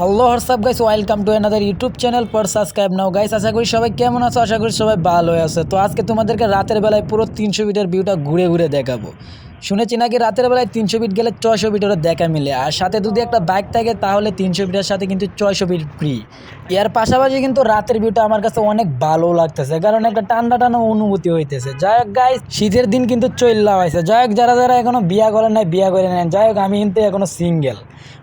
Hello WhatsApp guys welcome to another YouTube channel পর subscribe now guys আশা করি সবাই কেমন আছো? আশা করি সবাই ভালো আছে। তো আজকে তোমাদেরকে রাতের বেলায় পুরো তিনশো মিটার ভিউটা ঘুরে ঘুরে দেখাবো। শুনেছি নাকি রাতের বেলায় তিনশো ফিট গেলে ছয়শো ফিটেরও দেখা মিলে। আর সাথে যদি একটা বাইক থাকে, তাহলে তিনশো ফিটের সাথে কিন্তু ছয়শো ফিট ফ্রি এর পাশাপাশি কিন্তু রাতের ভিউটা আমার কাছে অনেক ভালো লাগতেছে, কারণ একটা ঠান্ডা ঠান্ডা অনুভূতি হইতেছে। যাই হোক গাইস শীতের দিন কিন্তু চল্লা হয়েছে যাই হোক, যারা যারা এখনও বিয়া করেন নাই, বিয়া করে নেন যাই হোক, আমি কিন্তু এখনও সিঙ্গেল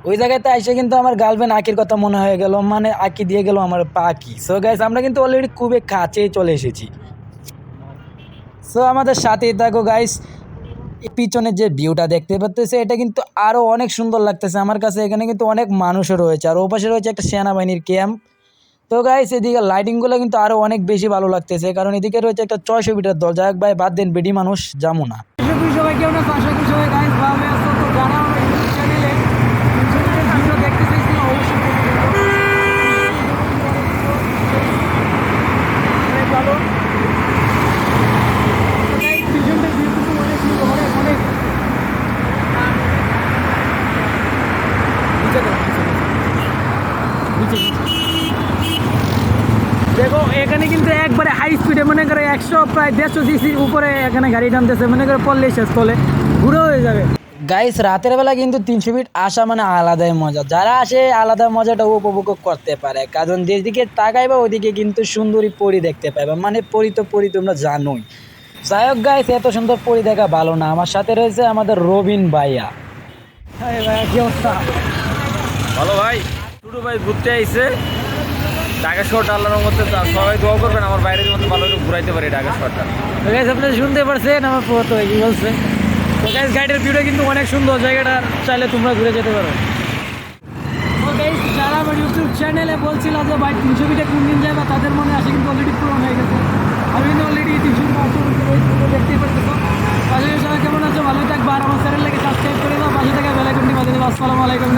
ওই জায়গাতে এসে কিন্তু আমার গার্লফ্রেন্ড আঁকির কথা মনে হয়ে গেল মানে আঁকি দিয়ে গেল আমার পাখি। সো গাইস আমরা কিন্তু অলরেডি খুবই কাছেই চলে এসেছি। সো আমাদের সাথেই থাকো গাইস পিছনে যে ভিউটা দেখতে পাচ্তেছে এটা কিন্তু আরও অনেক সুন্দর লাগতেছে। আমার কাছে এখানে কিন্তু অনেক মানুষও রয়েছে। আর ওপাশে রয়েছে একটা সেনাবাহিনীর ক্যাম্প তো গাইস এদিকে লাইটিংগুলো কিন্তু আরও অনেক বেশি ভালো লাগতেছে। কারণ এদিকে রয়েছে একটা ছয়শো মিটার দল। যাই হোক ভাই, বাদ দেন বেডি মানুষ যাব না। সবাই তো আমার ইউটিউব চ্যানেলে ভিডিও দেখতে চাইছিল অবশ্যই ভালো পিছনটা ভিউ কিন্তু অনেক সুন্দর, অনেক অনেক নিচে দাও, নিচে, নিচে। নিচে, নিচে। দেখো এখানে কিন্তু একবারে হাই স্পিডে মনে করে একশো প্রায় দেড়শো সিসির উপরে এখানে গাড়ি টানতেছে মনে করে পড়লেই শেষ তলে। ঘুরে হয়ে যাবে। গাইস রাতের বেলা কিন্তু তিনশো ফিট আসা মানে আলাদাই মজা। যারা আসে আলাদা মজাটা উপভোগ করতে পারে। কারণ যেদিকে তাকাইবা ওদিকে কিন্তু সুন্দরী পরি দেখতে পাইবা। মানে পরি তো পরি তোমরা জানোই। যাই হোক গাইস এত সুন্দর পরি দেখা ভালো না। আমার সাথে রয়েছে আমাদের রবিন ভাইয়া। হ্যাঁ ভাইয়া কি অবস্থা? ভালো ভাই। টুটু ভাই ঘুরতে আইছে। ঢাকা শহরটা আল্লাহর রহমতে সবাই দোয়া করবেন, আমার বাইরের মধ্যে ভালো করে ঘুরাইতে পারি ঢাকা শহরটা। তো আপনারা শুনতে পারছেন, আমার পোহত কি বলছে। গাইডের ভিউটা কিন্তু অনেক সুন্দর, জায়গাটা চাইলে তোমরা ঘুরে যেতে পারো। যারা আমার ইউটিউব চ্যানেলে বলছিল যে ভাই ছবিটা কোন দিন যায় বা তাদের মনে আসে কিন্তু অলরেডি পূরণ হয়ে গেছে। আমি কিন্তু অলরেডি টিউশন দেখতেই পাচ্ছি পাশাপাশি কেমন আছে? ভালো থাকব, আর আমার চ্যানেলটাকে সাবস্ক্রাইব করে দাও, পাশে থাকা বেলাইকনটি বাজিয়ে দেবো আসসালামু আলাইকুম